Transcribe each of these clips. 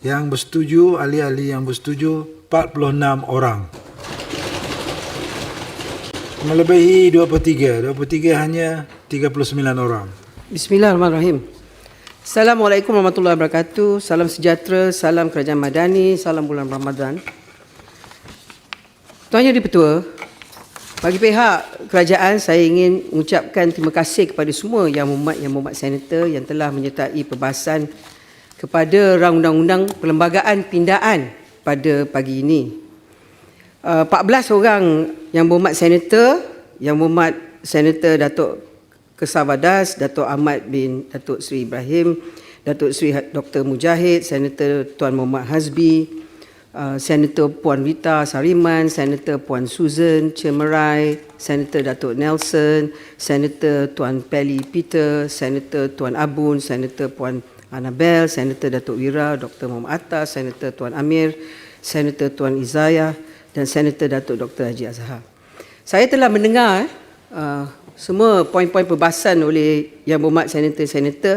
Yang bersetuju, ahli-ahli yang bersetuju 46 orang. Melebihi 2 per 3. 2 per 3 hanya 39 orang. Bismillahirrahmanirrahim. Assalamualaikum warahmatullahi wabarakatuh. Salam sejahtera, salam kerajaan madani, salam bulan Ramadan. Tuan Yang Di-Pertua, bagi pihak kerajaan saya ingin mengucapkan terima kasih kepada semua yang mumat yang mumat senator yang telah menyertai perbahasan kepada rang undang-undang perlembagaan pindaan pada pagi ini. Uh, 14 orang yang berhormat senator, yang berhormat senator Datuk Kesar Badas, Datuk Ahmad bin Datuk Seri Ibrahim, Datuk Seri Dr. Mujahid, Senator Tuan Muhammad Hazbi, uh, Senator Puan Rita Sariman, Senator Puan Susan Cemerai, Senator Datuk Nelson, Senator Tuan Pelly Peter, Senator Tuan Abun, Senator Puan Annabel, Senator Datuk Wira, Dr. Muhammad Atta, Senator Tuan Amir, Senator Tuan Izayah dan Senator Datuk Dr. Haji Azhar. Saya telah mendengar uh, semua poin-poin perbahasan oleh Yang Berhormat Senator-Senator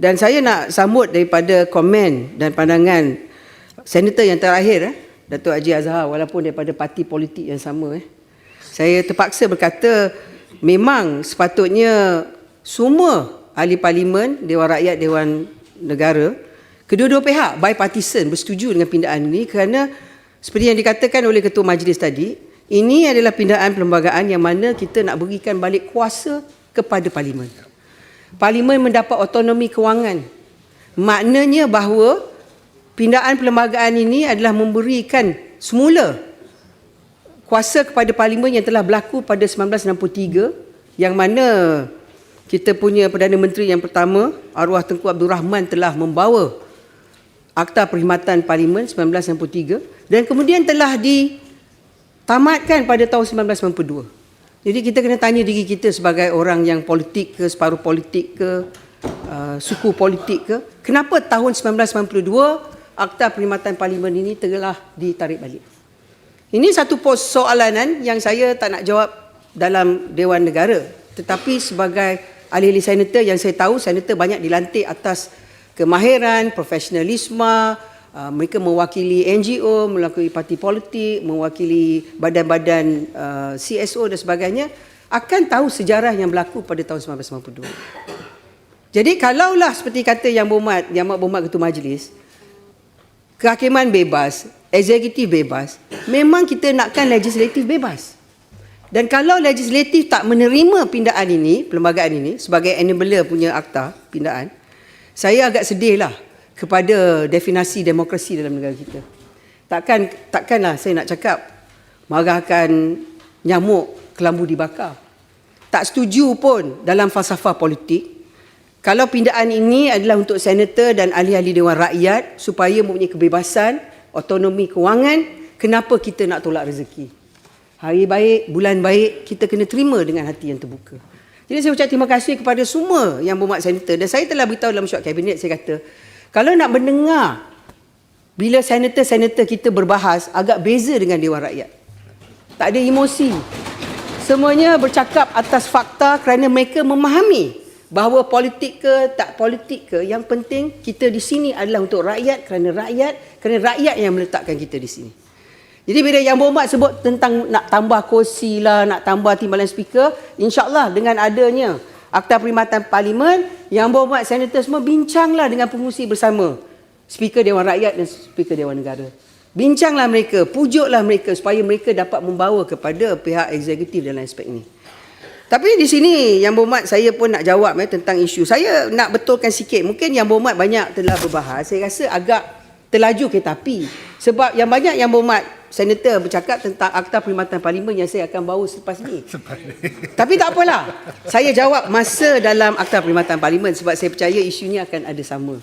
dan saya nak sambut daripada komen dan pandangan Senator yang terakhir, eh, Datuk Haji Azhar, walaupun daripada parti politik yang sama. Eh. Saya terpaksa berkata, memang sepatutnya semua ahli parlimen, Dewan Rakyat, Dewan Negara, kedua-dua pihak bipartisan bersetuju dengan pindaan ini kerana seperti yang dikatakan oleh Ketua Majlis tadi, ini adalah pindaan perlembagaan yang mana kita nak berikan balik kuasa kepada parlimen. Parlimen mendapat otonomi kewangan. Maknanya bahawa pindaan perlembagaan ini adalah memberikan semula kuasa kepada parlimen yang telah berlaku pada 1963 yang mana kita punya Perdana Menteri yang pertama arwah Tengku Abdul Rahman telah membawa Akta Perkhidmatan Parlimen 1963 dan kemudian telah di tamatkan pada tahun 1992. Jadi kita kena tanya diri kita sebagai orang yang politik ke, separuh politik ke, uh, suku politik ke, kenapa tahun 1992 Akta Perkhidmatan Parlimen ini telah ditarik balik? Ini satu soalan yang saya tak nak jawab dalam Dewan Negara. Tetapi sebagai ahli-ahli senator yang saya tahu, senator banyak dilantik atas kemahiran, profesionalisme, Uh, mereka mewakili NGO, mewakili parti politik, mewakili badan-badan uh, CSO dan sebagainya akan tahu sejarah yang berlaku pada tahun 1992. Jadi kalaulah seperti kata yang berhormat, yang amat berhormat ketua majlis, kehakiman bebas, eksekutif bebas, memang kita nakkan legislatif bebas. Dan kalau legislatif tak menerima pindaan ini, perlembagaan ini sebagai enabler punya akta pindaan, saya agak sedih lah kepada definasi demokrasi dalam negara kita. Takkan takkanlah saya nak cakap marahkan nyamuk kelambu dibakar. Tak setuju pun dalam falsafah politik kalau pindaan ini adalah untuk senator dan ahli-ahli dewan rakyat supaya mempunyai kebebasan, otonomi kewangan, kenapa kita nak tolak rezeki? Hari baik, bulan baik, kita kena terima dengan hati yang terbuka. Jadi saya ucap terima kasih kepada semua yang berhormat senator dan saya telah beritahu dalam syurah kabinet saya kata kalau nak mendengar bila senator-senator kita berbahas agak beza dengan Dewan Rakyat. Tak ada emosi. Semuanya bercakap atas fakta kerana mereka memahami bahawa politik ke tak politik ke yang penting kita di sini adalah untuk rakyat kerana rakyat kerana rakyat yang meletakkan kita di sini. Jadi bila yang berhormat sebut tentang nak tambah kursi lah, nak tambah timbalan speaker, insyaAllah dengan adanya Akta Perkhidmatan Parlimen yang berhormat senator semua bincanglah dengan pengusi bersama Speaker Dewan Rakyat dan Speaker Dewan Negara. Bincanglah mereka, pujuklah mereka supaya mereka dapat membawa kepada pihak eksekutif dalam aspek ini. Tapi di sini yang berhormat saya pun nak jawab eh, tentang isu. Saya nak betulkan sikit. Mungkin yang berhormat banyak telah berbahas. Saya rasa agak terlaju kereta api. Sebab yang banyak yang berhormat senator bercakap tentang akta perkhidmatan parlimen yang saya akan bawa selepas ni. Tapi tak apalah. Saya jawab masa dalam akta perkhidmatan parlimen sebab saya percaya isunya akan ada sama.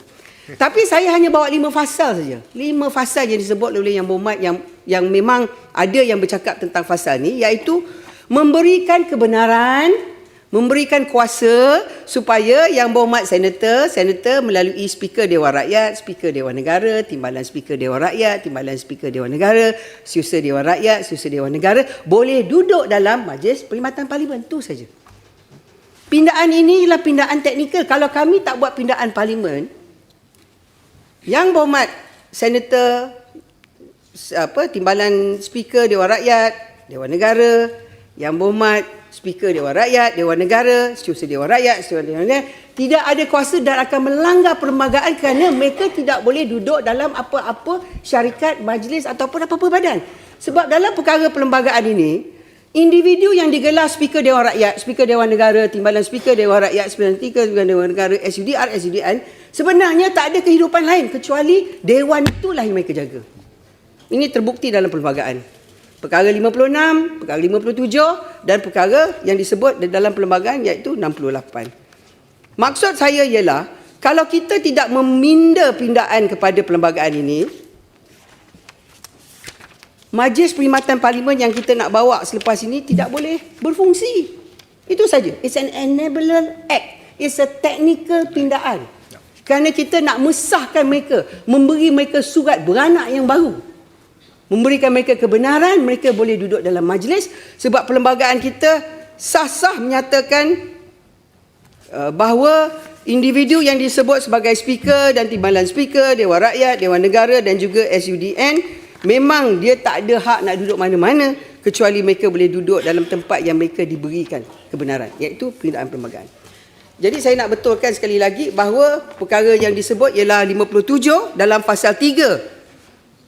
Tapi saya hanya bawa lima fasal saja. Lima fasal yang disebut oleh yang berhormat yang yang memang ada yang bercakap tentang fasal ni iaitu memberikan kebenaran memberikan kuasa supaya yang berhormat senator, senator melalui speaker Dewan Rakyat, speaker Dewan Negara, timbalan speaker Dewan Rakyat, timbalan speaker Dewan Negara, susah Dewan Rakyat, susah Dewan Negara boleh duduk dalam majlis perkhidmatan parlimen itu saja. Pindaan ini ialah pindaan teknikal. Kalau kami tak buat pindaan parlimen, yang berhormat senator apa timbalan speaker Dewan Rakyat, Dewan Negara, Yang Berhormat speaker Dewan Rakyat, Dewan Negara, setiausaha Dewan Rakyat, setiausaha Dewan Negara tidak ada kuasa dan akan melanggar perlembagaan kerana mereka tidak boleh duduk dalam apa-apa syarikat, majlis ataupun apa-apa badan. Sebab dalam perkara perlembagaan ini, individu yang digelar speaker Dewan Rakyat, speaker Dewan Negara, timbalan speaker Dewan Rakyat, speaker Dewan Negara, SUDR, SUDN, sebenarnya tak ada kehidupan lain kecuali Dewan itulah yang mereka jaga. Ini terbukti dalam perlembagaan. Perkara 56, perkara 57 dan perkara yang disebut dalam perlembagaan iaitu 68. Maksud saya ialah kalau kita tidak meminda pindaan kepada perlembagaan ini, Majlis Perkhidmatan Parlimen yang kita nak bawa selepas ini tidak boleh berfungsi. Itu saja. It's an enabler act. It's a technical pindaan. Kerana kita nak mesahkan mereka, memberi mereka surat beranak yang baru. Memberikan mereka kebenaran, mereka boleh duduk dalam majlis sebab perlembagaan kita sah-sah menyatakan uh, bahawa individu yang disebut sebagai speaker dan timbalan speaker, Dewan Rakyat, Dewan Negara dan juga SUDN memang dia tak ada hak nak duduk mana-mana kecuali mereka boleh duduk dalam tempat yang mereka diberikan kebenaran iaitu pindaan perlembagaan. Jadi saya nak betulkan sekali lagi bahawa perkara yang disebut ialah 57 dalam pasal 3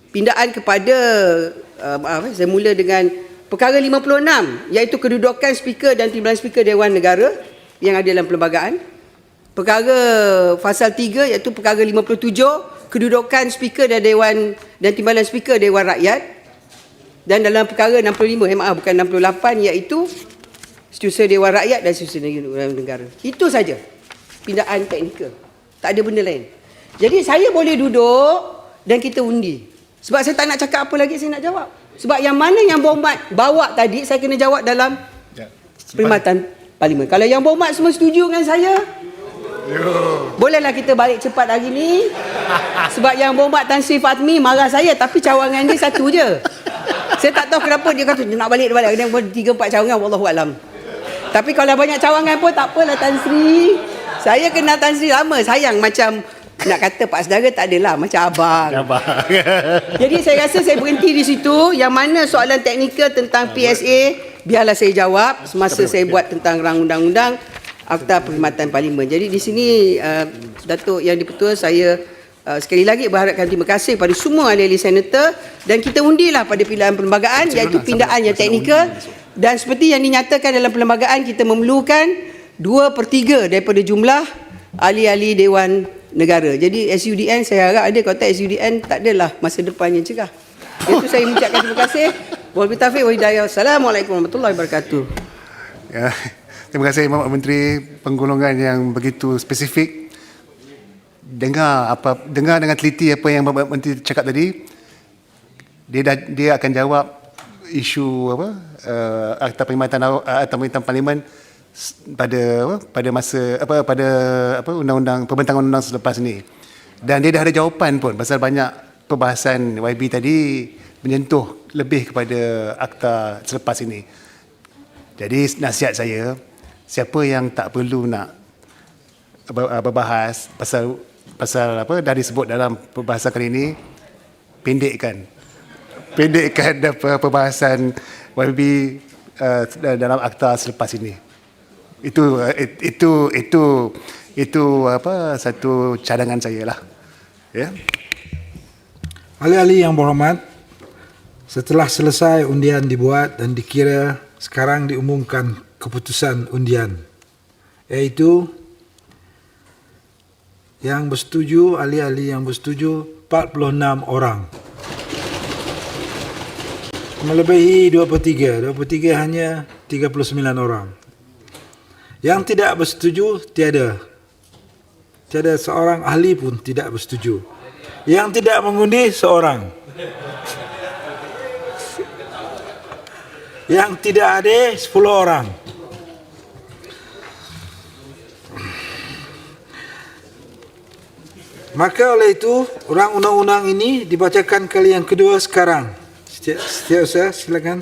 pindaan kepada uh, apa, saya mula dengan perkara 56 iaitu kedudukan speaker dan timbalan speaker Dewan Negara yang ada dalam perlembagaan. Perkara pasal 3 iaitu perkara 57 kedudukan speaker dan Dewan dan timbalan speaker Dewan Rakyat. Dan dalam perkara 65 eh, maaf bukan 68 iaitu setiausaha Dewan Rakyat dan setiausaha Negara. Itu saja pindaan teknikal. Tak ada benda lain. Jadi saya boleh duduk dan kita undi. Sebab saya tak nak cakap apa lagi saya nak jawab. Sebab yang mana yang berhormat bawa tadi saya kena jawab dalam Ya. perkhidmatan parlimen. Kalau yang berhormat semua setuju dengan saya, bolehlah kita balik cepat hari ni. Sebab yang berhormat Tan Sri Fatmi marah saya tapi cawangan dia satu je. Saya tak tahu kenapa dia kata dia nak balik dia balik. Dia pun tiga empat cawangan wallahu alam. Tapi kalau banyak cawangan pun tak apalah Tan Sri. Saya kenal Tan Sri lama. Sayang macam nak kata Pak Sedara tak adalah macam abang. Abang. Jadi saya rasa saya berhenti di situ. Yang mana soalan teknikal tentang PSA biarlah saya jawab semasa saya buat tentang rang undang-undang Akta Perkhidmatan Parlimen. Jadi di sini uh, Datuk Yang Dipertua saya uh, sekali lagi berharapkan terima kasih pada semua ahli-ahli senator dan kita undilah pada pilihan perlembagaan iaitu pindaan yang teknikal dan seperti yang dinyatakan dalam perlembagaan kita memerlukan 2 per 3 daripada jumlah ahli-ahli Dewan Negara. Jadi SUDN saya harap ada kalau tak SUDN tak adalah masa depan yang cerah. Itu saya mengucapkan terima kasih. Wabillahi taufiq wa hidayah. Assalamualaikum warahmatullahi wabarakatuh. Ya. Terima kasih Bapak Menteri penggolongan yang begitu spesifik. Dengar apa dengar dengan teliti apa yang Bapak Menteri cakap tadi. Dia dah, dia akan jawab isu apa uh, akta perkhidmatan akta perkhidmatan parlimen pada pada masa apa pada apa undang-undang pembentangan undang selepas ini. Dan dia dah ada jawapan pun pasal banyak perbahasan YB tadi menyentuh lebih kepada akta selepas ini. Jadi nasihat saya, siapa yang tak perlu nak uh, berbahas pasal pasal apa dah disebut dalam perbahasan kali ini, pendekkan. Pendekkan perbahasan YB uh, dalam akta selepas ini. Itu it- itu itu itu apa satu cadangan saya lah. Ya. Ahli-ahli yang berhormat, setelah selesai undian dibuat dan dikira, sekarang diumumkan keputusan undian. Iaitu yang bersetuju, ahli-ahli yang bersetuju 46 orang. Melebihi 2 per 3. 2 per 3 hanya 39 orang. Yang tidak bersetuju, tiada. Tiada seorang ahli pun tidak bersetuju. Yang tidak mengundi, seorang. Yang tidak ada, 10 orang. Maka oleh itu, orang undang-undang ini dibacakan kali yang kedua sekarang. Setiap, setiap saya silakan.